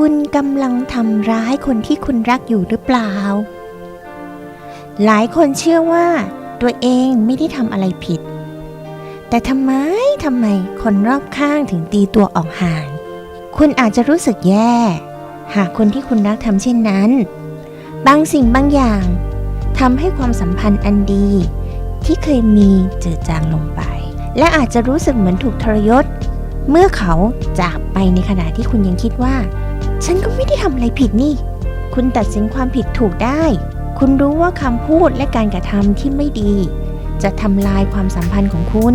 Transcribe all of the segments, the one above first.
คุณกำลังทำร้ายคนที่คุณรักอยู่หรือเปล่า หลายคนเชื่อว่าตัวเองไม่ได้ทำอะไรผิด แต่ทำไมทำไมคนรอบข้างถึงตีตัวออกห่าง คุณอาจจะรู้สึกแย่ หากคนที่คุณรักทำเช่นนั้น บางสิ่งบางอย่างทำให้ความสัมพันธ์อันดี ที่เคยมีเจือจางลงไป และอาจจะรู้สึกเหมือนถูกทรยศ เมื่อเขาจากไปในขณะที่คุณยังคิดว่า ฉันก็ไม่ได้ทำอะไรผิดนี่ คุณตัดสินความผิดถูกได้ คุณรู้ว่าคำพูดและการกระทำที่ไม่ดี จะทำลายความสัมพันธ์ของคุณ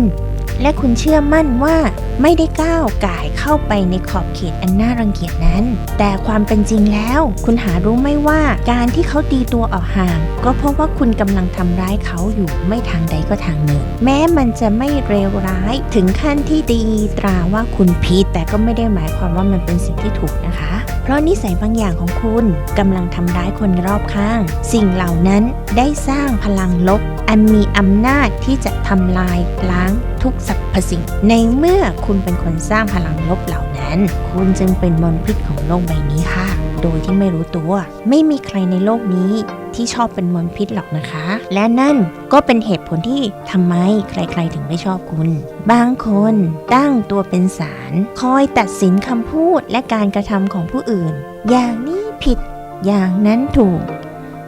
และคุณเชื่อมั่นว่าไม่ได้ก้าวก่ายเข้าไปในขอบเขตอันน่ารังเกียจนั้น แต่ความเป็นจริงแล้ว คุณหารู้ไหมว่าการที่เขาตีตัวออกห่าง ก็เพราะว่าคุณกำลังทำร้ายเขาอยู่ไม่ทางใดก็ทางหนึ่ง แม้มันจะไม่เลวร้ายถึงขั้นที่ดีตราว่าคุณผิดแต่ก็ไม่ได้หมายความว่ามันเป็นสิ่งที่ถูกนะคะ เพราะนิสัยบางอย่างของคุณกำลังทำร้ายคนรอบข้าง สิ่งเหล่านั้นได้สร้างพลังลบ อันมีอำนาจที่จะทำลายล้างทุกสรรพสิ่ง ในเมื่อคุณเป็นคนสร้างพลังลบเหล่านั้น คุณจึงเป็นมลพิษของโลกใบนี้ค่ะ โดยที่ไม่รู้ตัว ไม่มีใครในโลกนี้ที่ชอบเป็นมลพิษหรอกนะคะ และนั่นก็เป็นเหตุผลที่ทำไมใครๆถึงไม่ชอบคุณ บางคนตั้งตัวเป็นสารคอยตัดสินคำพูดและการกระทำของผู้อื่น อย่างนี้ผิดอย่างนั้นถูก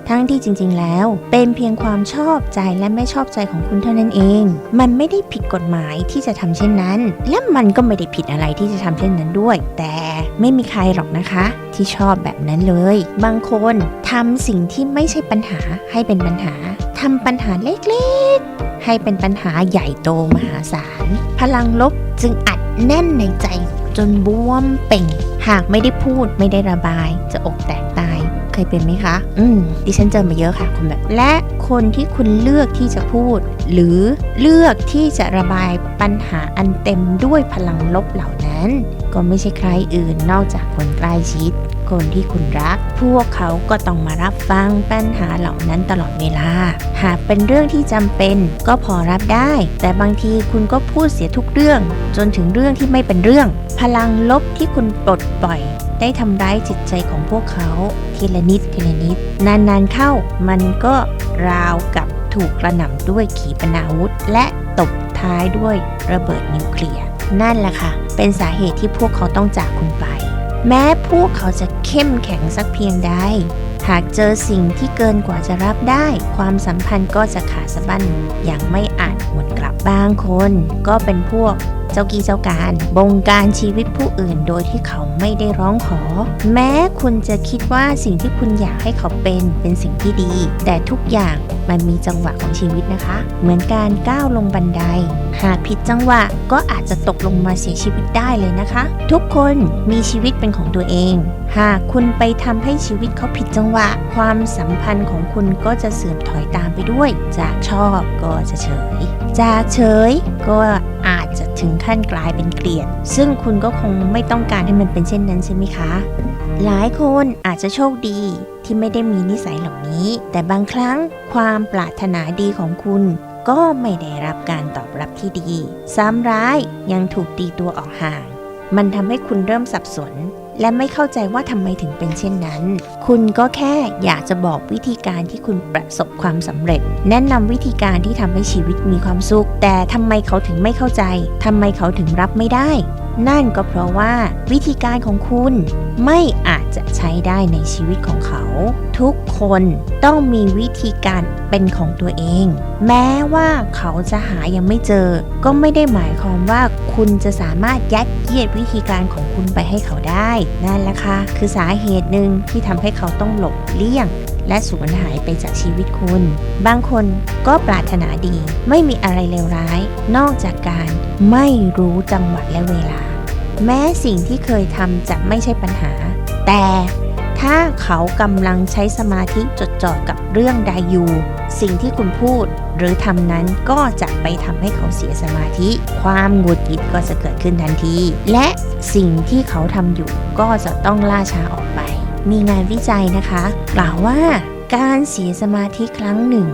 ทั้งที่จริงๆแล้ว เป็นเพียงความชอบใจและไม่ชอบใจของคุณเท่านั้นเอง มันไม่ได้ผิดกฎหมายที่จะทำเช่นนั้น และมันก็ไม่ได้ผิดอะไรที่จะทำเช่นนั้นด้วย แต่ไม่มีใครหรอกนะคะ ที่ชอบแบบนั้นเลย บางคนทำสิ่งที่ไม่ใช่ปัญหาให้เป็นปัญหาทำปัญหาเล็กๆ ให้เป็นปัญหาใหญ่โตมหาศาลพลังลบจึงอัดแน่นในใจจนบวมเป่ง หากไม่ได้พูดไม่ได้ระบาย จะอกแตกตา เคยเป็นไหมคะ อืม ดิฉันเจอมาเยอะค่ะคนแบบ และคนที่คุณเลือกที่จะพูด หรือเลือกที่จะระบายปัญหาอันเต็มด้วยพลังลบเหล่านั้น ก็ไม่ใช่ใครอื่นนอกจากคนใกล้ชิด คนที่คุณรัก พวกเขาก็ต้องมารับฟังปัญหาเหล่านั้นตลอดเวลา หากเป็นเรื่องที่จำเป็นก็พอรับได้ แต่บางทีคุณก็พูดเสียทุกเรื่อง จนถึงเรื่องที่ไม่เป็นเรื่อง พลังลบที่คุณปลดปล่อยได้ทำร้ายจิตใจของพวกเขาทีละนิดทีละนิด นานๆเข้ามันก็ราวกับถูกกระหน่ำด้วยขีปนาวุธ และตบท้ายด้วยระเบิดนิวเคลียร์นั่นแหละค่ะ เป็นสาเหตุที่พวกเขาต้องจากคุณไป แม้พวกเขาจะเข้มแข็งสักเพียงใด หากเจอสิ่งที่เกินกว่าจะรับได้ ความสัมพันธ์ก็จะขาดสะบั้นอย่างไม่อาจหวนกลับบางคน ก็เป็นพวก เจ้ากี้เจ้าการบงการชีวิตผู้อื่นโดยที่เขาไม่ได้ร้องขอ แม้คุณจะคิดว่าสิ่งที่คุณอยากให้เขาเป็นเป็นสิ่งที่ดี แต่ทุกอย่างมันมีจังหวะของชีวิตนะคะ เหมือนการก้าวลงบันได หากผิดจังหวะก็อาจจะตกลงมาเสียชีวิตได้เลยนะคะ ทุกคนมีชีวิตเป็นของตัวเอง หากคุณไปทำให้ชีวิตเขาผิดจังหวะ ความสัมพันธ์ของคุณก็จะเสื่อมถอยตามไปด้วย จากชอบก็จะเฉย จากเฉยก็อา ถึงขั้นกลายเป็นเกลียด ซึ่งคุณก็คงไม่ต้องการให้มันเป็นเช่นนั้นใช่ไหมคะ หลายคนอาจจะโชคดีที่ไม่ได้มีนิสัยเหล่านี้ แต่บางครั้งความปรารถนาดีของคุณก็ไม่ได้รับการตอบรับที่ดี ซ้ำร้ายยังถูกตีตัวออกห่าง มันทำให้คุณเริ่มสับสน และไม่เข้าใจว่าทำไมถึงเป็นเช่นนั้น คุณก็แค่อยากจะบอกวิธีการที่คุณประสบความสำเร็จ แนะนำวิธีการที่ทำให้ชีวิตมีความสุข แต่ทำไมเขาถึงไม่เข้าใจทำไมเขาถึงรับไม่ได้ นั่นก็เพราะว่าวิธีการของคุณไม่อาจจะใช้ได้ในชีวิตของเขา ทุกคนต้องมีวิธีการเป็นของตัวเอง แม้ว่าเขาจะหายังไม่เจอ ก็ไม่ได้หมายความว่าคุณจะสามารถยัดเยียดวิธีการของคุณไปให้เขาได้ นั่นแหละค่ะคือสาเหตุหนึ่งที่ทำให้เขาต้องหลบเลี่ยงและสูญหายไปจากชีวิตคุณ บางคนก็ปรารถนาดี ไม่มีอะไรเลวร้าย นอกจากการไม่รู้จังหวะและเวลา แม้สิ่งที่เคยทำจะไม่ใช่ปัญหา แต่ถ้าเขากำลังใช้สมาธิจดจ่อกับเรื่องใดอยู่ สิ่งที่คุณพูดหรือทำนั้นก็จะไปทำให้เขาเสียสมาธิ ความหงุดหงิดก็จะเกิดขึ้นทันที และสิ่งที่เขาทำอยู่ก็จะต้องล่าช้าออกไป มีงานวิจัยนะคะ กล่าวว่าการเสียสมาธิครั้งหนึ่ง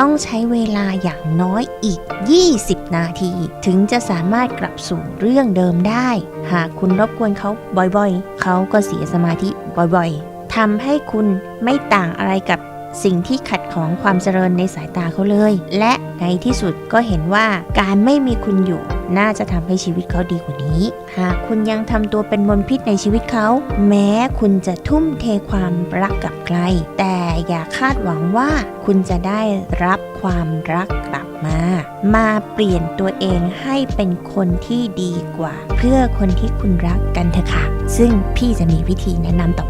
ต้องใช้เวลาอย่างน้อยอีก 20 นาที ถึงจะสามารถกลับสู่เรื่องเดิมได้ หากคุณรบกวนเขาบ่อยๆ เขาก็เสียสมาธิบ่อยๆทำให้คุณไม่ต่างอะไรกับสิ่งที่ขัดของความเจริญในสายตาเขาเลย และในที่สุดก็เห็นว่าการไม่มีคุณอยู่ น่าจะทำให้ชีวิตเขาดีกว่านี้ หากคุณยังทำตัวเป็นมลพิษในชีวิตเขา แม้คุณจะทุ่มเทความรักกับใคร แต่อย่าคาดหวังว่าคุณจะได้รับความรักกลับมา มาเปลี่ยนตัวเองให้เป็นคนที่ดีกว่า เพื่อคนที่คุณรักกันเถอะค่ะ ซึ่งพี่จะมีวิธีแนะนำต่อ